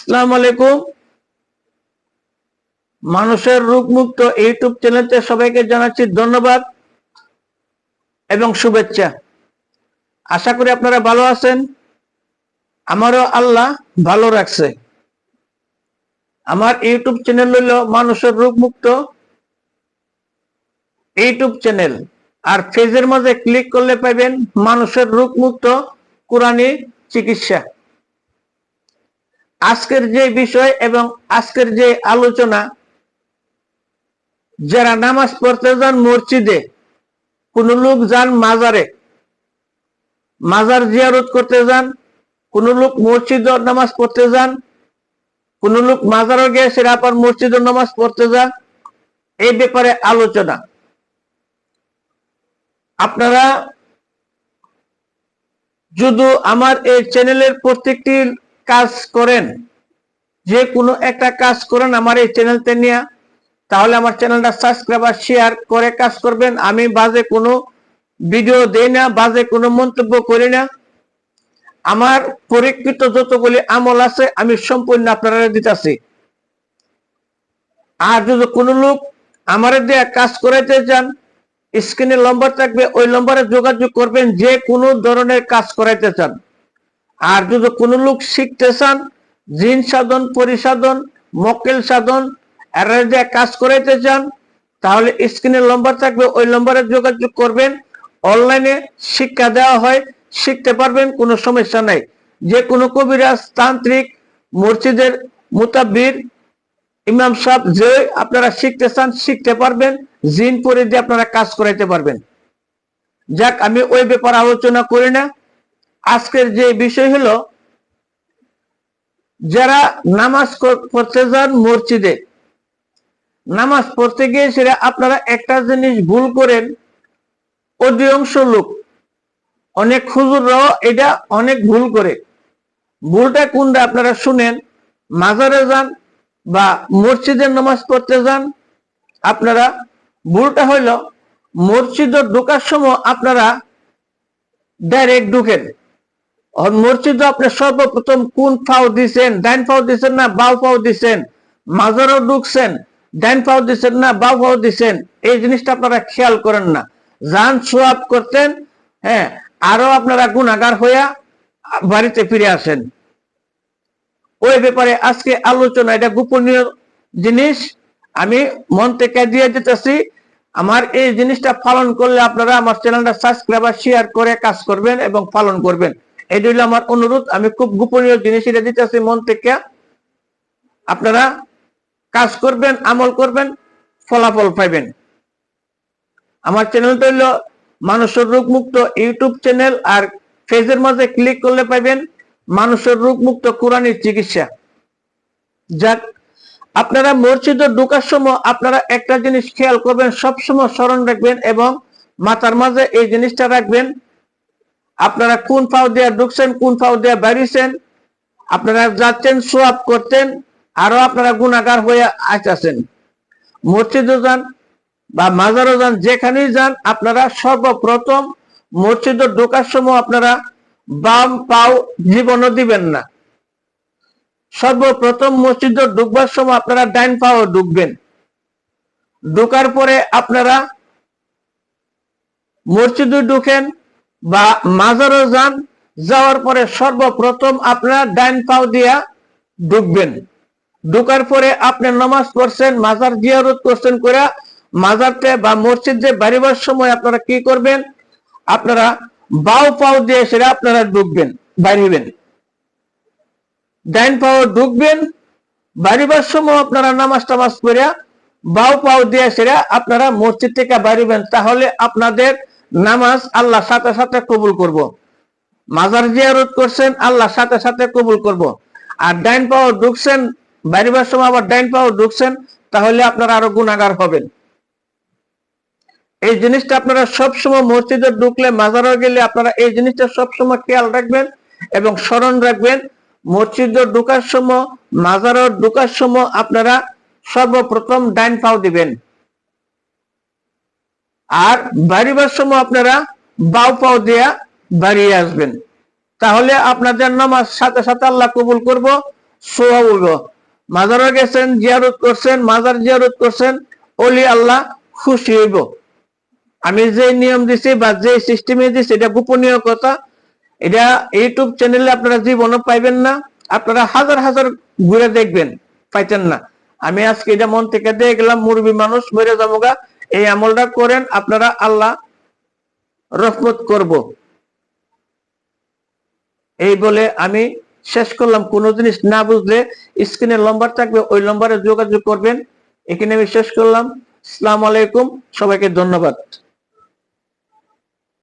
আসসালামু আলাইকুম। মানুষের রোগমুক্ত ইউটিউব চ্যানেলতে সবাইকে জানাচ্ছি ধন্যবাদ এবং শুভেচ্ছা। আশা করি আপনারা ভালো আছেন। আমারও আল্লাহ ভালো রাখছে। আমার ইউটিউব চ্যানেল হইল মানুষের রোগমুক্ত ইউটিউব চ্যানেল। আর ফেজের মাঝে ক্লিক করলে পাবেন মানুষের রোগমুক্ত কোরআনী চিকিৎসা। আজকের যে বিষয় এবং আজকের যে আলোচনা, যারা নামাজ পড়তে যান মসজিদে, কোন লোক যান মাজারে, মাজার জিয়ারত করতে যান, কোন লোক মসজিদ নামাজ পড়তে যান, কোন লোক মাজারও সেরা আবার মসজিদ নামাজ পড়তে যান, এই ব্যাপারে আলোচনা। আপনারা যদি আমার এই চ্যানেলের প্রত্যেকটি কাজ করেন, যে কোনো একটা কাজ করেন আমার এই চ্যানেলতে নিয়ে, তাহলে আমার চ্যানেলটা সাবস্ক্রাইব আর শেয়ার করে কাজ করবেন। আমি বাজে কোনো ভিডিও দেই না, বাজে কোনো মন্তব্য করি না। আমার পরীক্ষিত যতগুলি আমল আছে, আমি সম্পূর্ণ আপনারা দিতেছি। আর যদি কোনো লোক আমার দিয়ে কাজ করাইতে চান স্ক্রিনে নম্বর থাকবে, ওই নম্বরে যোগাযোগ করবেন, যে কোনো ধরনের কাজ করাইতে চান। আর যদি কোনো লোক শিখতে চান জিন সাধন, পরিসাধন, মক্কেল সাধন কাজ করাইতে চান, তাহলে স্ক্রিনের নম্বর থাকবে, ওই নম্বরে যোগাযোগ করবেন। অনলাইনে শিক্ষা দেওয়া হয়, শিখতে পারবেন, কোনো সমস্যা নাই। যে কোনো কবিরাজ, তান্ত্রিক, মসজিদের মুতাব্বির, ইমাম সাহেব, যে আপনারা শিখতে চান, শিখতে পারবেন জিন পরে দিয়ে আপনারা কাজ করাইতে পারবেন। যাক, আমি ওই ব্যাপারে আলোচনা করি না। আজকের যে বিষয় হলো, যারা নামাজ পড়তে যান মসজিদে, নামাজ পড়তে গিয়ে সেটা আপনারা একটা জিনিস ভুল করেন, অধিকাংশ লোক, অনেক হুজুররাও এটা অনেক ভুল করে। ভুলটা কোনটা আপনারা শুনেন? মাজারে যান বা মসজিদের নামাজ পড়তে যান, আপনারা ভুলটা হইল মসজিদে ঢোকার সময় আপনারা ডাইরেক্ট ঢুকেন। মসজিদে আপনি সর্বপ্রথম কোন ফাও দিছেন? ডাইন ফাও দিছেন না বাউ ফাও দিছেন? মাজারও ঢুকছেন, ডাইন ফাও দিছেন না বাউ ফাও দিছেন? এই জিনিসটা আপনারা খেয়াল করেন না। যান সোয়াব করতেন হ্যাঁ আরও আপনারা গুণাগার হইয়া বাড়িতে ফিরে আসেন। ওই ব্যাপারে আজকে আলোচনা, এটা গোপনীয় জিনিস। আমি মন থেকে দিয়ে দিতেছি, আমার এই জিনিসটা পালন করলে আপনারা আমার চ্যানেলটা সাবস্ক্রাইব আর শেয়ার করে কাজ করবেন এবং পালন করবেন। এটা হলো আমার অনুরোধ, আমি খুব গোপনীয় জিনিস এটা দিতেছি মন থেকে। আপনারা কাজ করবেন, আমল করবেন, ফলাফল পাইবেন। আমার চ্যানেলটা হলো মানুষের রোগ মুক্ত ইউটিউব চ্যানেল আর ফেজের মাঝে ক্লিক করলে পাইবেন মানুষের রোগ মুক্ত কোরআনের চিকিৎসা। যাক, আপনারা মসজিদে ঢোকার সময় আপনারা একটা জিনিস খেয়াল করবেন, সবসময় স্মরণ রাখবেন এবং মাথার মাঝে এই জিনিসটা রাখবেন আপনারা কোন পাও দিয়ে ঢুকছেন, কোন পাও দিয়ে বেরিয়েছেন আপনারা যাচ্ছেন, সোয়াব করতেন, আরও আপনারা গুণাগার হয়ে আসতেছেন। মসজিদে যান বা মাজারও যান, যেখানেই যান, আপনারা সর্বপ্রথম মসজিদে ঢোকার সময় আপনারা বাম পাও জীবনও দিবেন না। সর্বপ্রথম মসজিদে ঢুকবার সময় আপনারা ডাইন পাও ঢুকবেন। ঢুকার পরে আপনারা মসজিদে ঢুকেন বা মাজারও যান যাওয়ার পরে সর্বপ্রথম আপনারা ডাইন পাও দিয়া ঢুকবেন। ঢুকার পরে আপনি নামাজ পড়ছেন, মাজার জিয়ারত করছেন করে মাজারতে বা মসজিদে বাড়িবার সময় আপনারা কি করবেন? আপনারা বাউ পাও দিয়ে সেটা আপনারা ঢুকবেন বাড়িবেন ডাইন পাও ঢুকবেন বাড়িবার সময় আপনারা নামাজ টামাজ করে বাউ পাও দিয়ে সেটা আপনারা মসজিদ থেকে বাড়িবেন তাহলে আপনাদের নামাজ আল্লাহ সাথে সাথে কবুল করব। মাজার জিয়ারত করছেন, আল্লাহ সাথে সাথে কবুল করব। আর ডাইন পাও ঢুকছেন বাড়িবার সময় আবার ডাইন পাও ঢুকছেন, তাহলে আপনারা আরও গুণাগার হবেন এই জিনিসটা আপনারা সবসময় মসজিদে ঢুকলে মাজারও গেলে আপনারা এই জিনিসটা সবসময় খেয়াল রাখবেন এবং স্মরণ রাখবেন, মসজিদে ঢুকার সময় মাজারও ঢুকার সময় আপনারা সর্বপ্রথম ডাইন পাও দিবেন আর বাড়িবার সময় আপনারা বাউ পাও দিয়া বাড়িয়ে আসবেন। তাহলে আপনাদের নামাজ সাথে সাথে আল্লাহ কবুল করব সোয়া হইব। মাজারও গেছেন, জিয়ারত করছেন, মাজার জিয়ারত করছেন, অলি আল্লাহ খুশি হইব। আমি যে নিয়ম দিছি বা যে সিস্টেমে দিছি, এটা গোপনীয় কথা। এটা ইউটিউব চ্যানেলে আপনারা জীবনও পাইবেন না, আপনারা হাজার হাজার ঘুরে দেখবেন, পাইতেন না। আমি আজকে এটা মন থেকে দিয়ে গেলাম মুরবি মানুষ মরে যাবোগা এই আমলটা করেন, আপনারা আল্লাহ রহমত করব। এই বলে আমি শেষ করলাম। কোন জিনিস না বুঝলে স্ক্রিনে লম্বার থাকবে, ওই লম্বারে যোগাযোগ করবেন। এখানে আমি শেষ করলাম। আসসালামু আলাইকুম। সবাইকে ধন্যবাদ।